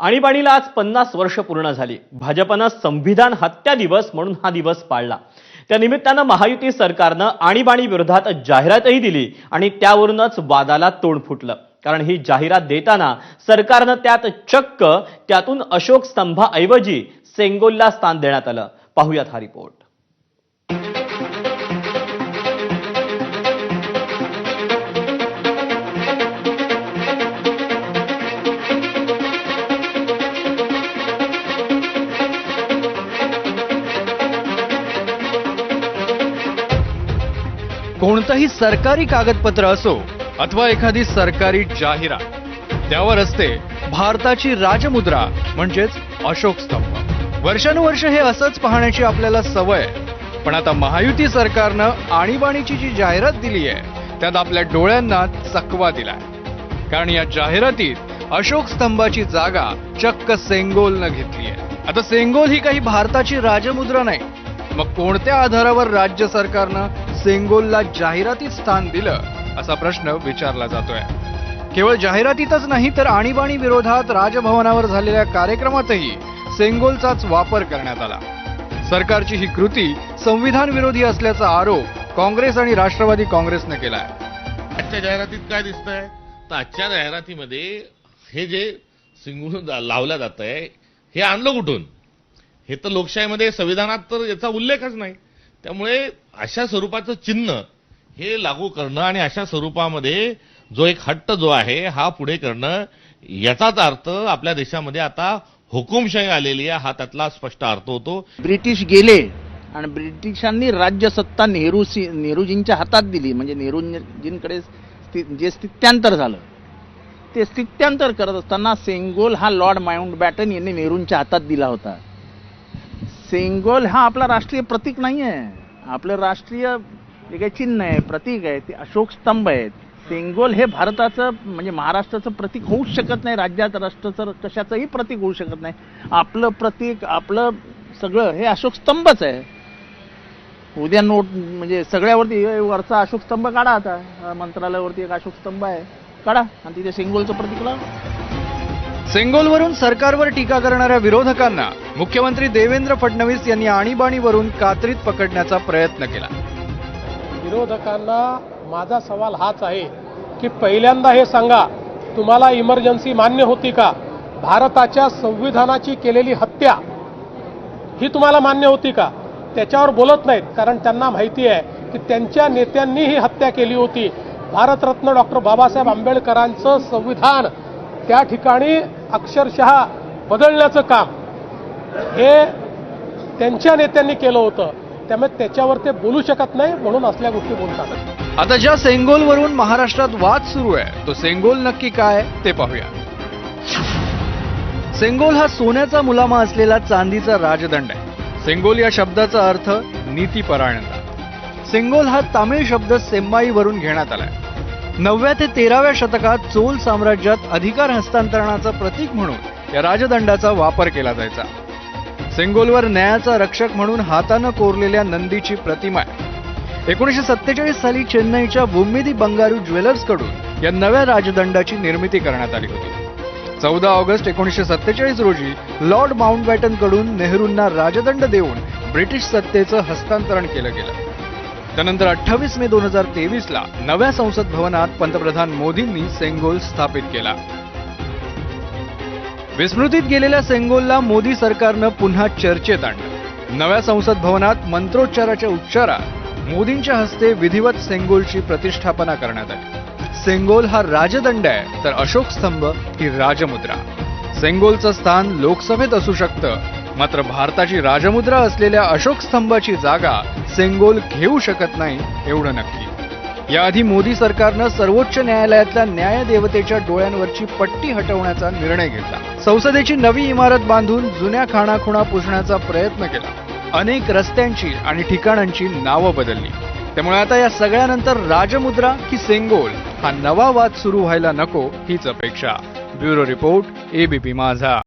आणीबाणीला आज पन्नास वर्ष पूर्ण झाली. भाजपनं संविधान हत्या दिवस म्हणून हा दिवस पाळला. त्या निमित्तानं महायुती सरकारनं आणीबाणी विरोधात जाहिरातही दिली आणि त्यावरूनच वादाला तोंड फुटलं. कारण ही जाहिरात देताना सरकारनं त्यात चक्क त्यातून अशोक स्तंभाऐवजी सेंगोलला स्थान देण्यात आलं. पाहुयात हा रिपोर्ट. कोणतंही सरकारी कागदपत्र असो अथवा एखादी सरकारी जाहिरात त्यावर असते भारताची राजमुद्रा म्हणजेच अशोक स्तंभ. वर्षानुवर्ष हे असंच पाहण्याची आपल्याला सवय पण आता महायुती सरकारनं आणीबाणीची जी जाहिरात दिली आहे त्यात आपल्या डोळ्यांना चकवा दिलाय. कारण या जाहिरातीत अशोक स्तंभाची जागा चक्क सेंगोलनं घेतली आहे. आता सेंगोल ही काही भारताची राजमुद्रा नाही. मग कोणत्या आधारावर राज्य सरकारनं सेंगोलला जाहिरातीत स्थान दिलं असा प्रश्न विचारला जातोय. केवळ जाहिरातीतच नाही तर आणीबाणी विरोधात राजभवनावर झालेल्या कार्यक्रमातही सेंगोलचाच वापर करण्यात आला. सरकारची ही कृती संविधान विरोधी असल्याचा आरोप काँग्रेस आणि राष्ट्रवादी काँग्रेसनं केलाय. आजच्या जाहिरातीत काय दिसतंय? तर आजच्या जाहिरातीमध्ये हे जे सिंगून लावलं जात आहे हे आणलं कुठून? हे तर लोकशाहीमध्ये संविधानात तर याचा उल्लेखच नाही. त्यामुळे अशा स्वरूपाचं चिन्ह हे लागू करणं आणि अशा स्वरूपामध्ये जो एक हट्ट जो आहे हा पुढे करणं याचाच अर्थ आपल्या देशामध्ये आता हुकुमशाही आलेली आहे हा त्यातला स्पष्ट अर्थ होतो. ब्रिटिश गेले आणि ब्रिटिशांनी राज्यसत्ता नेहरू नेहरूजींच्या हातात दिली. म्हणजे नेहरूजींकडे जे स्थित्यांतर झालं ते स्थित्यांतर करत असताना सेंगोल हा लॉर्ड माउंट बॅटन यांनी नेहरूंच्या हातात दिला होता. सेंगोल हा आपला राष्ट्रीय प्रतीक नाही आहे. आपलं राष्ट्रीय जे काही चिन्ह आहे प्रतीक आहे ते अशोक स्तंभ आहेत. सेंगोल हे भारताचं म्हणजे महाराष्ट्राचं प्रतीक होऊच शकत नाही राज्यात राष्ट्राचं कशाचंही प्रतीक होऊ शकत नाही. आपलं प्रतीक आपलं सगळं हे अशोक स्तंभच आहे. उद्या नोट म्हणजे सगळ्यावरती वरचा अशोक स्तंभ काढा आता. मंत्रालयावरती एक अशोक स्तंभ आहे. काढा. आणि तिथे सेंगोलचं प्रतीक लावा. सेंगोलवरून सरकारवर टीका करणाऱ्या विरोधकांना मुख्यमंत्री देवेंद्र फडणवीस यांनी आणीबाणीवरून कात्रीत पकडण्याचा प्रयत्न केला. विरोधकांना माझा सवाल हाच आहे की पहिल्यांदा हे सांगा तुम्हाला इमर्जन्सी मान्य होती का? भारताच्या संविधानाची केलेली हत्या ही तुम्हाला मान्य होती का? त्याच्यावर बोलत नाहीत कारण त्यांना माहिती आहे की त्यांच्या नेत्यांनी ही हत्या केली होती. भारतरत्न डॉक्टर बाबासाहेब आंबेडकरांचं संविधान त्या ठिकाणी अक्षरशः बदलण्याचं काम. हे त्यांच्या नेत्यांनी केलं होतं. त्यामुळे त्याच्यावर ते बोलू शकत नाही म्हणून असल्या गोष्टी बोलतात. आता ज्या सेंगोलवरून महाराष्ट्रात वाद सुरू आहे तो सेंगोल नक्की काय ते पाहूया. सेंगोल हा सोन्याचा मुलामा असलेला चांदीचा राजदंड आहे. सेंगोल या शब्दाचा अर्थ नीतीपरायणता सेंगोल हा तामिळ शब्द सेम्माईवरून घेण्यात आलाय. नवव्या ते तेराव्या शतकात चोल साम्राज्यात अधिकार हस्तांतरणाचं प्रतीक म्हणून या राजदंडाचा वापर केला जायचा. सेंगोलवर न्यायाचा रक्षक म्हणून हातानं कोरलेल्या नंदीची प्रतिमा आहे. एकोणीशे सत्तेचाळीस साली चेन्नईच्या बुम्मिदी बंगारू ज्वेलर्सकडून या नव्या राजदंडाची निर्मिती करण्यात आली होती. चौदा ऑगस्ट एकोणीसशे सत्तेचाळीस रोजी लॉर्ड माउंटबॅटनकडून नेहरूंना राजदंड देऊन ब्रिटिश सत्तेचं हस्तांतरण केलं गेलं. त्यानंतर अठ्ठावीस मे दोन हजार तेवीस ला नव्या संसद भवनात पंतप्रधान मोदींनी सेंगोल स्थापित केला. विस्मृतीत गेलेल्या सेंगोलला मोदी सरकारनं पुन्हा चर्चेत आणलं. नव्या संसद भवनात मंत्रोच्चाराच्या उच्चारात मोदींच्या हस्ते विधिवत सेंगोलची प्रतिष्ठापना करण्यात आली. सेंगोल हा राजदंड आहे तर अशोक स्तंभ ही राजमुद्रा. सेंगोलचं स्थान लोकसभेत असू शकतं मात्र भारताची राजमुद्रा असलेल्या अशोक स्तंभाची जागा सेंगोल घेऊ शकत नाही एवढं नक्की. याआधी मोदी सरकारनं सर्वोच्च न्यायालयातल्या न्यायदेवतेच्या डोळ्यांवरची पट्टी हटवण्याचा निर्णय घेतला. संसदेची नवी इमारत बांधून जुन्या खाणाखुणा पुसण्याचा प्रयत्न केला. अनेक रस्त्यांची आणि ठिकाणांची नावं बदलली. त्यामुळे आता या सगळ्यानंतर राजमुद्रा की सेंगोल हा नवा वाद सुरू व्हायला नको हीच अपेक्षा. ब्युरो रिपोर्ट एबीपी माझा.